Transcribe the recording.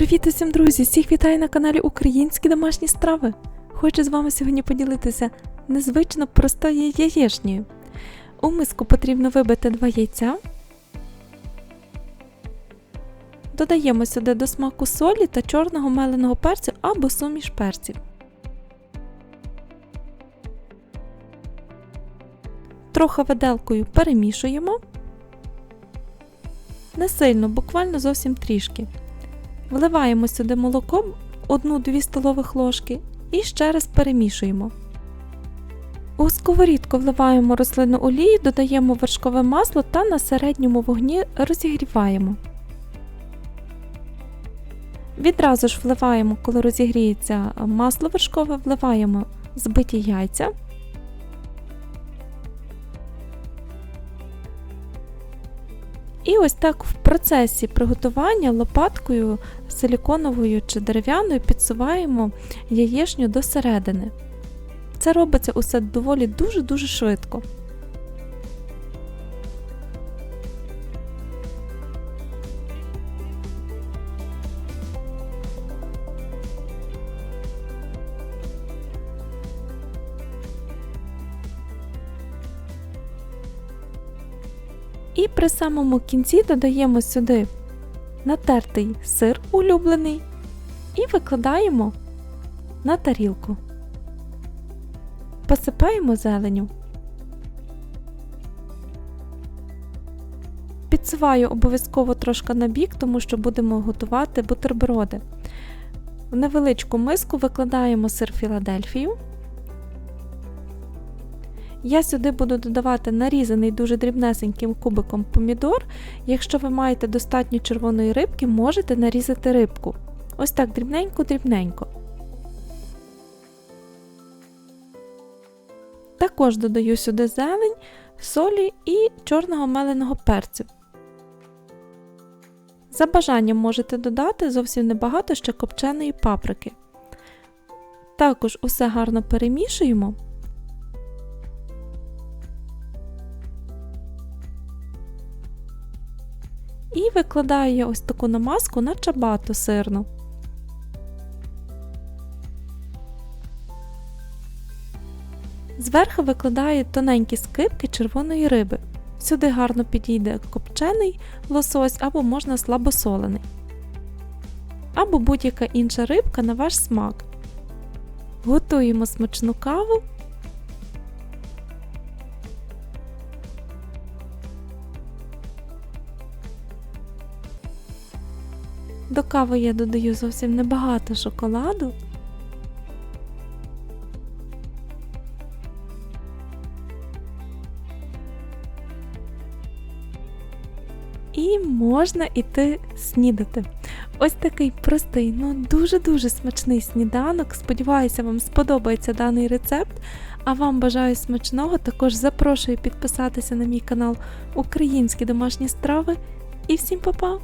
Привіт усім, друзі! Всіх вітаю на каналі Українські домашні страви. Хочу з вами сьогодні поділитися незвично простою яєчнею. У миску потрібно вибити два яйця. Додаємо сюди до смаку солі та чорного меленого перцю або суміш перців. Трохи виделкою перемішуємо. Не сильно, буквально зовсім трішки. Вливаємо сюди молоко 1-2 столових ложки і ще раз перемішуємо. У сковорідку вливаємо рослинну олію, додаємо вершкове масло та на середньому вогні розігріваємо. Відразу ж вливаємо, коли розігріється масло вершкове, вливаємо збиті яйця. І ось так в процесі приготування лопаткою силіконовою чи дерев'яною підсуваємо яєчню до середини. Це робиться усе доволі дуже-дуже швидко. І при самому кінці додаємо сюди натертий сир улюблений і викладаємо на тарілку. Посипаємо зеленю. Підсуваю обов'язково трошки на бік, тому що будемо готувати бутерброди. В невеличку миску викладаємо сир Філадельфію. Я сюди буду додавати нарізаний дуже дрібнесеньким кубиком помідор. Якщо ви маєте достатньо червоної рибки, можете нарізати рибку. Ось так дрібненько-дрібненько. Також додаю сюди зелень, солі і чорного меленого перцю. За бажанням можете додати зовсім небагато ще копченої паприки. Також усе гарно перемішуємо. І викладаю я ось таку намазку на чабату сирну. Зверху викладаю тоненькі скибки червоної риби. Сюди гарно підійде копчений лосось або можна слабосолений. Або будь-яка інша рибка на ваш смак. Готуємо смачну каву. До кави я додаю зовсім небагато шоколаду. І можна йти снідати. Ось такий простий, ну дуже-дуже смачний сніданок. Сподіваюся, вам сподобається даний рецепт. А вам бажаю смачного. Також запрошую підписатися на мій канал Українські домашні страви. І всім па-па!